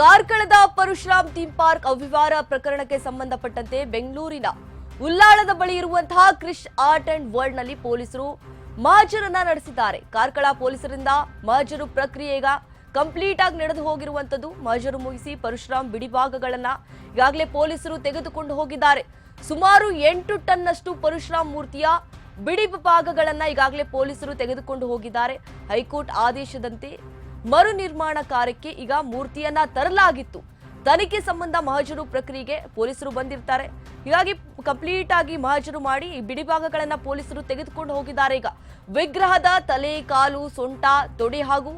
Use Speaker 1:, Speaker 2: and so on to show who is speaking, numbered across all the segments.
Speaker 1: ಕಾರ್ಕಳದ Parashuram theme park ಅವ್ಯವಹಾರ ಪ್ರಕರಣಕ್ಕೆ ಸಂಬಂಧಪಟ್ಟಂತೆ ಬೆಂಗಳೂರಿನ ಉಲ್ಲಾಳದ ಬಳಿ ಇರುವಂತಹ ಕ್ರಿಶ್ ಆರ್ಟ್ ಅಂಡ್ ವರ್ಲ್ಡ್ನಲ್ಲಿ ಪೊಲೀಸರು ಮಹಜರನ್ನ ನಡೆಸಿದ್ದಾರೆ. ಕಾರ್ಕಳ ಪೊಲೀಸರಿಂದ ಮಹಜರು ಪ್ರಕ್ರಿಯೆಗ ಕಂಪ್ಲೀಟ್ ಆಗಿ ನಡೆದು ಹೋಗಿರುವಂತದ್ದು ಮಹಜರು ಮುಗಿಸಿ ಪರಶುರಾಮ್ ಬಿಡಿಭಾಗಗಳನ್ನ ಈಗಾಗಲೇ ಪೊಲೀಸರು ತೆಗೆದುಕೊಂಡು ಹೋಗಿದ್ದಾರೆ. ಸುಮಾರು ಎಂಟು ಟನ್ನಷ್ಟು ಪರಶುರಾಮ್ ಮೂರ್ತಿಯ ಬಿಡಿ ಭಾಗಗಳನ್ನ ಈಗಾಗಲೇ ಪೊಲೀಸರು ತೆಗೆದುಕೊಂಡು ಹೋಗಿದ್ದಾರೆ. ಹೈಕೋರ್ಟ್ ಆದೇಶದಂತೆ ಮರು ನಿರ್ಮಾಣ ಕಾರ್ಯಕ್ಕೆ ಈಗ ಮೂರ್ತಿಯನ್ನ ತರಲಾಗಿತ್ತು. ತನಿಖೆ ಸಂಬಂಧ ಮಹಜರು ಪ್ರಕ್ರಿಯೆಗೆ ಪೊಲೀಸರು ಬಂದಿರ್ತಾರೆ. ಹೀಗಾಗಿ ಕಂಪ್ಲೀಟ್ ಆಗಿ ಮಹಜರು ಮಾಡಿ ಬಿಡಿಭಾಗಗಳನ್ನ ಪೊಲೀಸರು ತೆಗೆದುಕೊಂಡು ಹೋಗಿದ್ದಾರೆ ಈಗ. ವಿಗ್ರಹದ ತಲೆ, ಕಾಲು, ಸೊಂಟ, ತೊಡೆ ಹಾಗೂ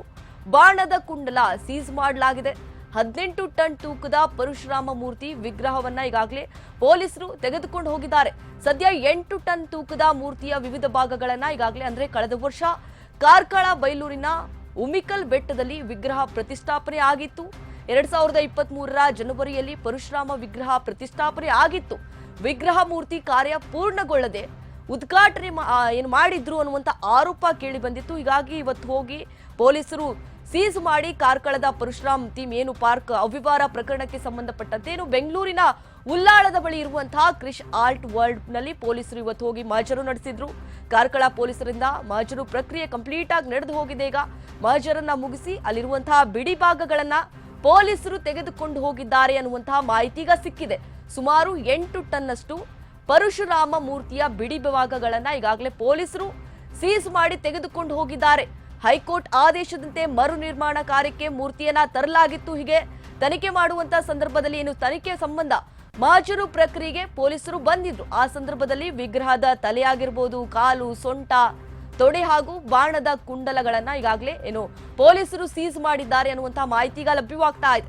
Speaker 1: ಬಾಣದ ಕುಂಡಲ ಸೀಸ್ ಮಾಡಲಾಗಿದೆ. ಹದಿನೆಂಟು ಟನ್ ತೂಕದ ಪರಶುರಾಮ ಮೂರ್ತಿ ವಿಗ್ರಹವನ್ನ ಈಗಾಗಲೇ ಪೊಲೀಸರು ತೆಗೆದುಕೊಂಡು ಹೋಗಿದ್ದಾರೆ. ಸದ್ಯ ಎಂಟು ಟನ್ ತೂಕದ ಮೂರ್ತಿಯ ವಿವಿಧ ಭಾಗಗಳನ್ನ ಈಗಾಗಲೇ ಅಂದ್ರೆ ಕಳೆದ ವರ್ಷ ಕಾರ್ಕಳ ಬೈಲೂರಿನ ಉಮಿಕಲ್ ಬೆಟ್ಟದಲ್ಲಿ ವಿಗ್ರಹ ಪ್ರತಿಷ್ಠಾಪನೆ ಆಗಿತ್ತು. ಎರಡ್ ಸಾವಿರದ ಇಪ್ಪತ್ತ್ ಮೂರರ ಜನವರಿಯಲ್ಲಿ ಪರಶುರಾಮ ವಿಗ್ರಹ ಪ್ರತಿಷ್ಠಾಪನೆ ಆಗಿತ್ತು. ವಿಗ್ರಹ ಮೂರ್ತಿ ಕಾರ್ಯ ಪೂರ್ಣಗೊಳ್ಳದೆ ಉದ್ಘಾಟನೆ ಏನು ಮಾಡಿದ್ರು ಅನ್ನುವಂತ ಆರೋಪ ಕೇಳಿ ಬಂದಿತ್ತು. ಹೀಗಾಗಿ ಇವತ್ತು ಹೋಗಿ ಪೊಲೀಸರು ಸೀಸ್ ಮಾಡಿ ಕಾರ್ಕಳದ ಪರಶುರಾಮ್ ಥೀಮ್ ಏನು ಪಾರ್ಕ್ ಅವ್ಯವಹಾರ ಪ್ರಕರಣಕ್ಕೆ ಸಂಬಂಧಪಟ್ಟಂತೆ ಏನು ಬೆಂಗಳೂರಿನ ಉಲ್ಲಾಳದ ಬಳಿ ಇರುವಂತಹ ಕ್ರಿಶ್ ಆರ್ಟ್ ವರ್ಲ್ಡ್ನಲ್ಲಿ ಪೊಲೀಸರು ಇವತ್ತು ಹೋಗಿ ಮಹಜರು ನಡೆಸಿದ್ರು. ಕಾರ್ಕಳ ಪೊಲೀಸರಿಂದ ಮಹಜರು ಪ್ರಕ್ರಿಯೆ ಕಂಪ್ಲೀಟ್ ಆಗಿ ನಡೆದು ಹೋಗಿದೆ. ಈಗ ಮಹಜರನ್ನ ಮುಗಿಸಿ ಅಲ್ಲಿರುವಂತಹ ಬಿಡಿ ಭಾಗಗಳನ್ನ ಪೊಲೀಸರು ತೆಗೆದುಕೊಂಡು ಹೋಗಿದ್ದಾರೆ ಅನ್ನುವಂತಹ ಮಾಹಿತಿ ಸಿಕ್ಕಿದೆ. ಸುಮಾರು ಎಂಟು ಟನ್ನಷ್ಟು ಪರಶುರಾಮ ಮೂರ್ತಿಯ ಬಿಡಿ ಭಾಗಗಳನ್ನ ಈಗಾಗಲೇ ಪೊಲೀಸರು ಸೀಸ್ ಮಾಡಿ ತೆಗೆದುಕೊಂಡು ಹೋಗಿದ್ದಾರೆ. ಹೈಕೋರ್ಟ್ ಆದೇಶದಂತೆ ಮರು ನಿರ್ಮಾಣ ಕಾರ್ಯಕ್ಕೆ ಮೂರ್ತಿಯನ್ನ ತರಲಾಗಿತ್ತು. ಹೀಗೆ ತನಿಖೆ ಮಾಡುವಂತ ಸಂದರ್ಭದಲ್ಲಿ ಏನು ತನಿಖೆ ಸಂಬಂಧ ಮಹಜರು ಪ್ರಕ್ರಿಯೆಗೆ ಪೊಲೀಸರು ಬಂದಿದ್ರು. ಆ ಸಂದರ್ಭದಲ್ಲಿ ವಿಗ್ರಹದ ತಲೆಯಾಗಿರ್ಬೋದು, ಕಾಲು, ಸೊಂಟ, ತೊಡೆ ಹಾಗೂ ಬಾಣದ ಕುಂಡಲಗಳನ್ನ ಈಗಾಗಲೇ ಏನು ಪೊಲೀಸರು ಸೀಸ್ ಮಾಡಿದ್ದಾರೆ ಅನ್ನುವಂತಹ ಮಾಹಿತಿ ಈಗ ಲಭ್ಯವಾಗ್ತಾ ಇದೆ.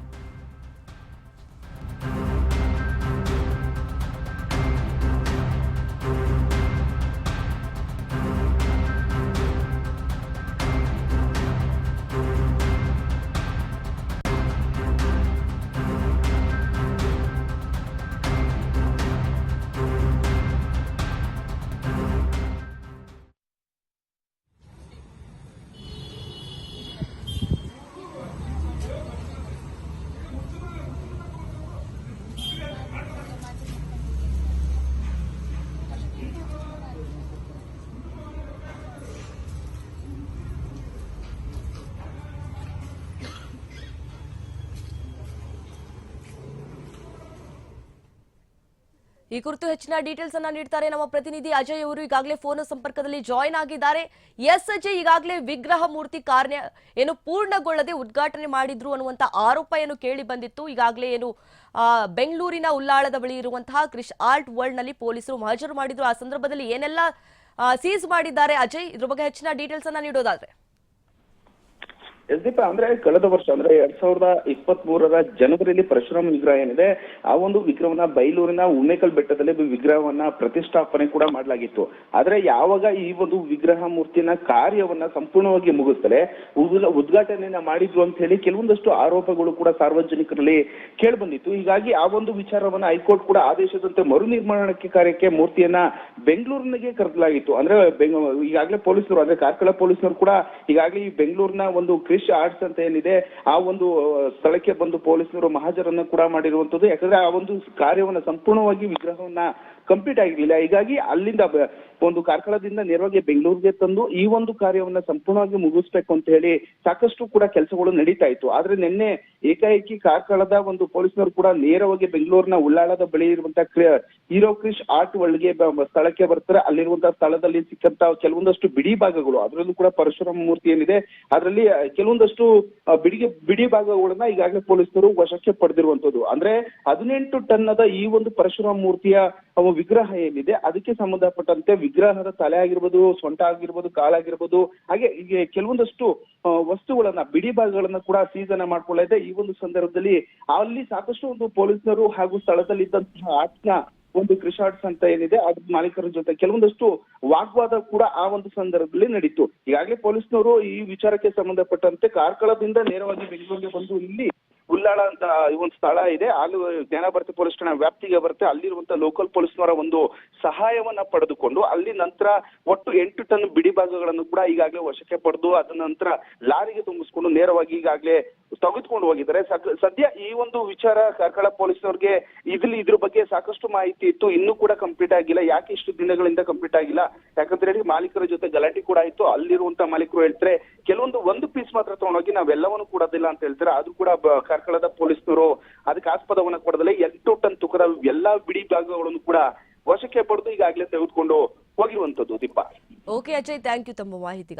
Speaker 1: ಈ ಕುರಿತು ಹೆಚ್ಚಿನ ಡೀಟೇಲ್ಸ್ ಅನ್ನ ನೀಡ್ತಾರೆ ನಮ್ಮ ಪ್ರತಿನಿಧಿ ಅಜಯ್ ಅವರು. ಈಗಾಗಲೇ ಫೋನ್ ಸಂಪರ್ಕದಲ್ಲಿ ಜಾಯಿನ್ ಆಗಿದ್ದಾರೆ. ಎಸ್ ಅಜಯ್ ಈಗಾಗಲೇ ವಿಗ್ರಹ ಮೂರ್ತಿ ಕಾರ್ಯ ಏನು ಪೂರ್ಣಗೊಳ್ಳದೆ ಉದ್ಘಾಟನೆ ಮಾಡಿದ್ರು ಅನ್ನುವಂತ ಆರೋಪ ಏನು ಕೇಳಿ ಬಂದಿತ್ತು. ಈಗಾಗಲೇ ಏನು ಬೆಂಗಳೂರಿನ ಉಲ್ಲಾಳದ ಬಳಿ ಇರುವಂತಹ ಕ್ರಿಶ್ ಆರ್ಟ್ ವರ್ಲ್ಡ್ನಲ್ಲಿ ಪೊಲೀಸರು ಮಹಜರು ಮಾಡಿದ್ರು. ಆ ಸಂದರ್ಭದಲ್ಲಿ ಏನೆಲ್ಲ ಸೀಸ್ ಮಾಡಿದ್ದಾರೆ ಅಜಯ್? ಇದ್ರ ಬಗ್ಗೆ ಹೆಚ್ಚಿನ ಡೀಟೇಲ್ಸ್ ಅನ್ನ ನೀಡೋದಾದ್ರೆ.
Speaker 2: ಎಸ್ ದೀಪ ಅಂದ್ರೆ ಕಳೆದ ವರ್ಷ, ಅಂದ್ರೆ ಎರಡ್ ಸಾವಿರದ ಇಪ್ಪತ್ತ್ ಮೂರರ ಜನವರಿಯಲ್ಲಿ ಪರಶುರಾಮ್ ವಿಗ್ರಹ ಏನಿದೆ, ಆ ಒಂದು ವಿಗ್ರಹವನ್ನ ಬೈಲೂರಿನ ಉಮೇಕಲ್ ಬೆಟ್ಟದಲ್ಲಿ ವಿಗ್ರಹವನ್ನ ಪ್ರತಿಷ್ಠಾಪನೆ ಕೂಡ ಮಾಡಲಾಗಿತ್ತು. ಆದ್ರೆ ಯಾವಾಗ ಈ ಒಂದು ವಿಗ್ರಹ ಮೂರ್ತಿನ ಕಾರ್ಯವನ್ನ ಸಂಪೂರ್ಣವಾಗಿ ಮುಗಿಸ್ತಾರೆ ಉದ್ಘ- ಉದ್ಘಾಟನೆಯನ್ನ ಮಾಡಿದ್ರು ಅಂತ ಹೇಳಿ ಕೆಲವೊಂದಷ್ಟು ಆರೋಪಗಳು ಕೂಡ ಸಾರ್ವಜನಿಕರಲ್ಲಿ ಕೇಳಿ ಬಂದಿತ್ತು ಹೀಗಾಗಿ ಆ ಒಂದು ವಿಚಾರವನ್ನ ಹೈಕೋರ್ಟ್ ಕೂಡ ಆದೇಶದಂತೆ ಮರು ನಿರ್ಮಾಣಕ್ಕೆ ಕಾರ್ಯಕ್ಕೆ ಮೂರ್ತಿಯನ್ನ ಬೆಂಗಳೂರಿನಿಗೆ ಕರೆದಲಾಗಿತ್ತು. ಅಂದ್ರೆ ಈಗಾಗಲೇ ಪೊಲೀಸರು, ಅಂದ್ರೆ ಕಾರ್ಕಳ ಪೊಲೀಸರು ಕೂಡ ಈಗಾಗಲೇ ಈ ಬೆಂಗಳೂರಿನ ಒಂದು ಕ್ರಿಶ್ ಆರ್ಟ್ಸ್ ಅಂತ ಏನಿದೆ, ಆ ಒಂದು ಸ್ಥಳಕ್ಕೆ ಬಂದು ಪೊಲೀಸರು ಮಹಾಜರನ್ನ ಕೂಡ ಮಾಡಿರುವಂತದ್ದು ಯಾಕಂದ್ರೆ ಆ ಒಂದು ಕಾರ್ಯವನ್ನ ಸಂಪೂರ್ಣವಾಗಿ ವಿಗ್ರಹವನ್ನ ಕಂಪ್ಲೀಟ್ ಆಗಿರ್ಲಿಲ್ಲ. ಹೀಗಾಗಿ ಅಲ್ಲಿಂದ ಒಂದು ಕಾರ್ಕಳದಿಂದ ನೇರವಾಗಿ ಬೆಂಗಳೂರಿಗೆ ತಂದು ಈ ಒಂದು ಕಾರ್ಯವನ್ನ ಸಂಪೂರ್ಣವಾಗಿ ಮುಗಿಸ್ಬೇಕು ಅಂತ ಹೇಳಿ ಸಾಕಷ್ಟು ಕೂಡ ಕೆಲಸಗಳು ನಡೀತಾ ಇತ್ತು. ಆದ್ರೆ ನಿನ್ನೆ ಏಕಾಏಕಿ ಕಾರ್ಕಳದ ಒಂದು ಪೊಲೀಸರು ಕೂಡ ನೇರವಾಗಿ ಬೆಂಗಳೂರಿನ ಉಳ್ಳಾಳದ ಬಳಿ ಇರುವಂತಹ ಹೀರೋ ಕ್ರಿಶ್ ಆರ್ಟ್ ಒಳಗೆ ಸ್ಥಳಕ್ಕೆ ಬರ್ತಾರೆ. ಅಲ್ಲಿರುವಂತಹ ಸ್ಥಳದಲ್ಲಿ ಸಿಕ್ಕಂತ ಕೆಲವೊಂದಷ್ಟು ಬಿಡಿ ಭಾಗಗಳು, ಅದರಲ್ಲೂ ಕೂಡ ಪರಶುರಾಮ ಮೂರ್ತಿ ಏನಿದೆ, ಅದರಲ್ಲಿ ಕೆಲವೊಂದಷ್ಟು ಬಿಡಿಗೆ, ಬಿಡಿ ಭಾಗಗಳನ್ನ ಈಗಾಗಲೇ ಪೊಲೀಸರು ವಶಕ್ಕೆ ಪಡೆದಿರುವಂತದ್ದು. ಅಂದ್ರೆ ಹದಿನೆಂಟು ಟನ್ನದ ಈ ಒಂದು ಪರಶುರಾಮ ಮೂರ್ತಿಯ ವಿಗ್ರಹ ಏನಿದೆ, ಅದಕ್ಕೆ ಸಂಬಂಧಪಟ್ಟಂತೆ ವಿಗ್ರಹದ ತಲೆ ಆಗಿರ್ಬೋದು ಸೊಂಟ ಆಗಿರ್ಬೋದು ಕಾಲಾಗಿರ್ಬೋದು, ಹಾಗೆ ಹೀಗೆ ಕೆಲವೊಂದಷ್ಟು ವಸ್ತುಗಳನ್ನ, ಬಿಡಿ ಭಾಗಗಳನ್ನ ಕೂಡ ಸೀಸನ ಮಾಡ್ಕೊಳ್ಳಿದೆ ಈ ಒಂದು ಸಂದರ್ಭದಲ್ಲಿ ಅಲ್ಲಿ ಸಾಕಷ್ಟು ಒಂದು ಪೊಲೀಸರು ಹಾಗೂ ಸ್ಥಳದಲ್ಲಿ ಇದ್ದಂತಹ ಆಟ್ನ ಒಂದು ಕ್ರಿಶಾರ್ಟ್ಸ್ ಅಂತ ಏನಿದೆ, ಅದ್ರ ಮಾಲೀಕರ ಜೊತೆ ಕೆಲವೊಂದಷ್ಟು ವಾಗ್ವಾದ ಕೂಡ ಆ ಒಂದು ಸಂದರ್ಭದಲ್ಲಿ ನಡೀತು. ಈಗಾಗಲೇ ಪೊಲೀಸ್ನವರು ಈ ವಿಚಾರಕ್ಕೆ ಸಂಬಂಧಪಟ್ಟಂತೆ ಕಾರ್ಕಳದಿಂದ ನೇರವಾಗಿ ಬೆಂಗಳೂರಿಗೆ ಬಂದು ಇಲ್ಲಿ ಉಲ್ಲಾಳ ಅಂತ ಒಂದು ಸ್ಥಳ ಇದೆ. ಅಲ್ಲಿ ಜ್ಞಾನಭಾರತಿ ಪೊಲೀಸ್ ಠಾಣೆ ವ್ಯಾಪ್ತಿಗೆ ಬರುತ್ತೆ. ಅಲ್ಲಿರುವಂತ ಲೋಕಲ್ ಪೊಲೀಸ್ನವರ ಒಂದು ಸಹಾಯವನ್ನ ಪಡೆದುಕೊಂಡು ಅಲ್ಲಿ ನಂತರ ಒಟ್ಟು ಎಂಟು ಟನ್ ಬಿಡಿ ಭಾಗಗಳನ್ನು ಕೂಡ ಈಗಾಗಲೇ ವಶಕ್ಕೆ ಪಡೆದು ಅದ ನಂತರ ಲಾರಿಗೆ ತುಂಬಿಸಿಕೊಂಡು, ನೇರವಾಗಿ ಈಗಾಗಲೇ ತೆಗೆದುಕೊಂಡು ಹೋಗಿದ್ದಾರೆ. ಸದ್- ಸದ್ಯ ಈ ಒಂದು ವಿಚಾರ ಕಾರ್ಕಳ ಪೊಲೀಸ್ನವ್ರಿಗೆ ಇದ್ರಲ್ಲಿ ಇದ್ರ ಬಗ್ಗೆ ಸಾಕಷ್ಟು ಮಾಹಿತಿ ಇತ್ತು. ಇನ್ನೂ ಕೂಡ ಕಂಪ್ಲೀಟ್ ಆಗಿಲ್ಲ. ಯಾಕೆ ಇಷ್ಟು ದಿನಗಳಿಂದ ಕಂಪ್ಲೀಟ್ ಆಗಿಲ್ಲ? ಯಾಕಂತ ಹೇಳಿ ಮಾಲೀಕರ ಜೊತೆ ಗಲಾಟೆ ಕೂಡ ಆಯ್ತು. ಅಲ್ಲಿರುವಂತ ಮಾಲೀಕರು ಹೇಳ್ತಾರೆ, ಕೆಲವೊಂದು ಒಂದು ಪೀಸ್ ಮಾತ್ರ ತಗೊಂಡೋಗಿ ನಾವೆಲ್ಲವನ್ನು ಕೊಡೋದಿಲ್ಲ ಅಂತ ಹೇಳ್ತಾರೆ. ಅದು ಕೂಡ ಕಾರ್ಕಳದ ಪೊಲೀಸ್ನವರು ಅದಕ್ಕೆ ಆಸ್ಪದವನ್ನ ಕೊಡದಲ್ಲ. ಎಂಟು ಟನ್ ತುಕರ ಎಲ್ಲಾ ಬಿಡಿ ಭಾಗಗಳನ್ನು ಕೂಡ ವಶಕ್ಕೆ ಪಡೆದು ಈಗಾಗಲೇ ತೆಗೆದುಕೊಂಡು ಹೋಗಿರುವಂತದ್ದು ದೀಪ.
Speaker 1: ಓಕೆ ಅಜಯ್ ಥ್ಯಾಂಕ್ ಯು ತಮ್ಮ ಮಾಹಿತಿ